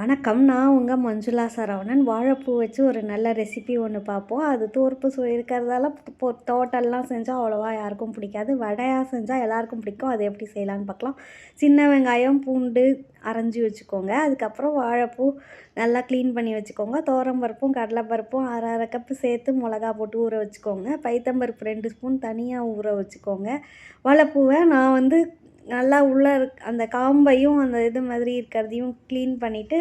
வணக்கம் நான் உங்கள் மஞ்சுளா சரவணன். வாழைப்பூ வச்சு ஒரு நல்ல ரெசிபி ஒன்று பார்ப்போம் அது தோற்பு இருக்கிறதால இப்போ தோட்டெல்லாம் செஞ்சால் அவ்வளோவா யாருக்கும் பிடிக்காது. வடையாக செஞ்சால் எல்லாருக்கும் பிடிக்கும். அது எப்படி செய்யலான்னு பார்க்கலாம் சின்ன வெங்காயம் பூண்டு அரைஞ்சி வச்சுக்கோங்க. அதுக்கப்புறம் வாழைப்பூ நல்லா க்ளீன் பண்ணி வச்சுக்கோங்க. பருப்பும் கடலைப்பருப்பும் அரை அரை கப்பு சேர்த்து மிளகா போட்டு ஊற வச்சுக்கோங்க. பைத்தம்பருப்பு ரெண்டு ஸ்பூன் தனியாக ஊற வச்சுக்கோங்க. வாழைப்பூவை நான் வந்து நல்லா உள்ளே இருக் அந்த காம்பையும் அந்த இது மாதிரி இருக்கிறதையும் க்ளீன் பண்ணிவிட்டு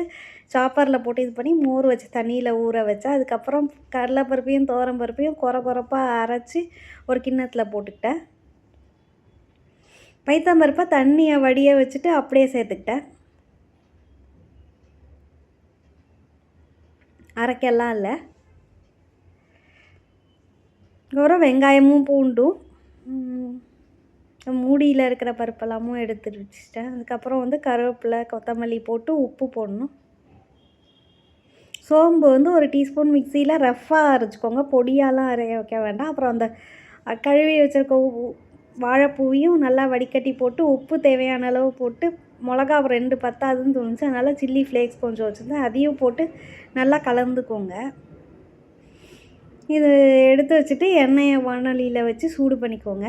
சாப்பரில் போட்டு இது பண்ணி மோர் வச்சு தண்ணியில் ஊற வச்சேன் அதுக்கப்புறம் கடலைப்பருப்பையும் பருப்பையும் குறை குறைப்பாக அரைச்சி ஒரு கிண்ணத்தில் போட்டுக்கிட்டேன். பைத்தம்பருப்பை தண்ணியை வடிய வச்சுட்டு அப்படியே சேர்த்துக்கிட்டேன். அரைக்கெல்லாம் இல்லை. அப்புறம் வெங்காயமும் பூண்டும் மூடியில் இருக்கிற பருப்பெல்லாமும் எடுத்து வச்சுட்டேன். அதுக்கப்புறம் வந்து கருவேப்பிலை கொத்தமல்லி போட்டு உப்பு போடணும். சோம்பு வந்து ஒரு டீஸ்பூன் மிக்சியில் ரஃப்பாக அரைச்சிக்கோங்க. பொடியாலாம் அரைய வைக்க வேண்டாம். அப்புறம் அந்த கழுவி வச்சுருக்க வாழைப்பூவையும் நல்லா வடிகட்டி போட்டு உப்பு தேவையான அளவு போட்டு மிளகா ரெண்டு பத்தாதுன்னு தோணுச்சு. அதனால் சில்லி ஃப்ளேக்ஸ் கொஞ்சம் வச்சுருந்தேன். அதையும் போட்டு நல்லா கலந்துக்கோங்க. இது எடுத்து வச்சுட்டு எண்ணெயை வானொலியில் வச்சு சூடு பண்ணிக்கோங்க.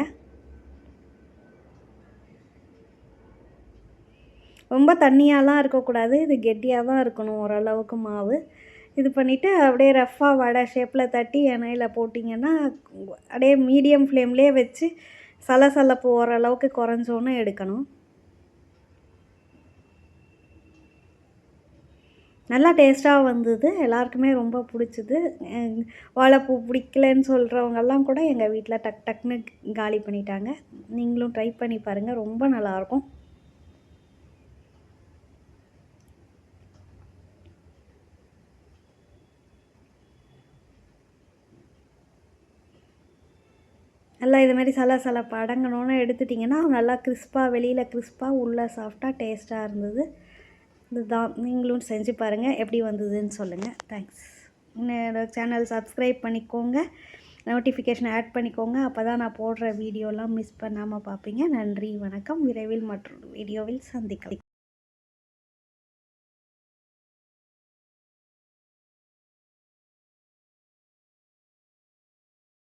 ரொம்ப தண்ணியாலாம் இருக்கக்கூடாது இது கெட்டியாக தான் இருக்கணும் ஓரளவுக்கு மாவு. இது பண்ணிவிட்டு அப்படியே ரஃப்பாக வடை ஷேப்பில் தட்டி எண்ணெயில் போட்டிங்கன்னா அப்படியே மீடியம் ஃப்ளேம்லேயே வச்சு சலசலப்பு ஓரளவுக்கு குறைஞ்சோன்னு எடுக்கணும். நல்லா டேஸ்ட்டாக வந்தது எல்லாருக்குமே ரொம்ப பிடிச்சிது. வாழைப்பூ பிடிக்கலன்னு சொல்கிறவங்கெல்லாம் கூட எங்கள் வீட்டில் டக் டக்னு காலி பண்ணிட்டாங்க. நீங்களும் ட்ரை பண்ணி பாருங்கள் ரொம்ப நல்லாயிருக்கும் நல்லா இது மாதிரி சல சல படங்கணும்னு எடுத்துட்டிங்கன்னா நல்லா கிறிஸ்பாக வெளியில் கிறிஸ்பாக உள்ளே சாஃப்டாக டேஸ்ட்டாக இருந்தது. இதுதான். நீங்களும் செஞ்சு பாருங்கள் எப்படி வந்ததுன்னு சொல்லுங்கள் தேங்க்ஸ் என்னோட சேனல் சப்ஸ்கிரைப் பண்ணிக்கோங்க. நோட்டிஃபிகேஷன் ஆட் பண்ணிக்கோங்க. அப்போ தான் நான் போடுற வீடியோலாம் மிஸ் பண்ணாமல் பார்ப்பீங்க. நன்றி வணக்கம். விரைவில் மற்றொரு வீடியோவில் சந்திக்கலாம்.